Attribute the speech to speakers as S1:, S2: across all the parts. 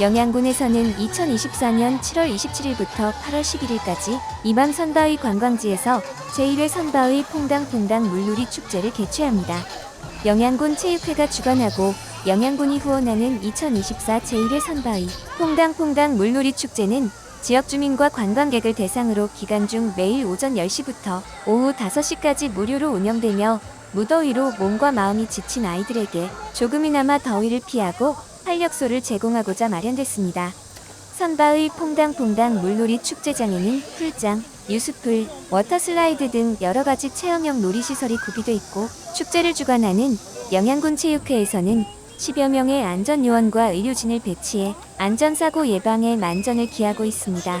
S1: 영양군에서는 2024년 7월 27일부터 8월 11일까지 이방 선바위 관광지에서 제1회 선바위 퐁당퐁당 물놀이 축제를 개최합니다. 영양군 체육회가 주관하고 영양군이 후원하는 2024 제1회 선바위 퐁당퐁당 물놀이 축제는 지역 주민과 관광객을 대상으로 기간 중 매일 오전 10시부터 오후 5시까지 무료로 운영되며 무더위로 몸과 마음이 지친 아이들에게 조금이나마 더위를 피하고 활력소를 제공하고자 마련됐습니다. 선바의 퐁당퐁당 물놀이 축제장에는 풀장, 유수풀, 워터슬라이드 등 여러 가지 체험형 놀이시설이 구비돼 있고 축제를 주관하는 영양군 체육회에서는 10여 명의 안전요원과 의료진을 배치해 안전사고 예방에 만전을 기하고 있습니다.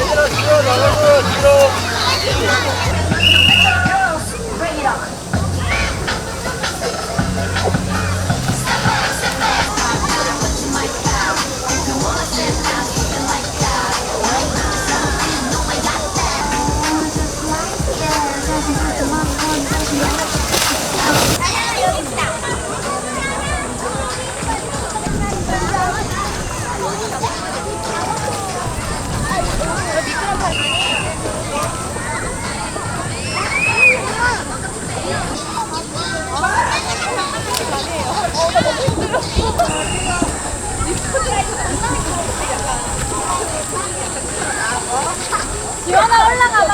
S2: 얘들아, 뒤로 나가서 뒤로. 올라가 봐.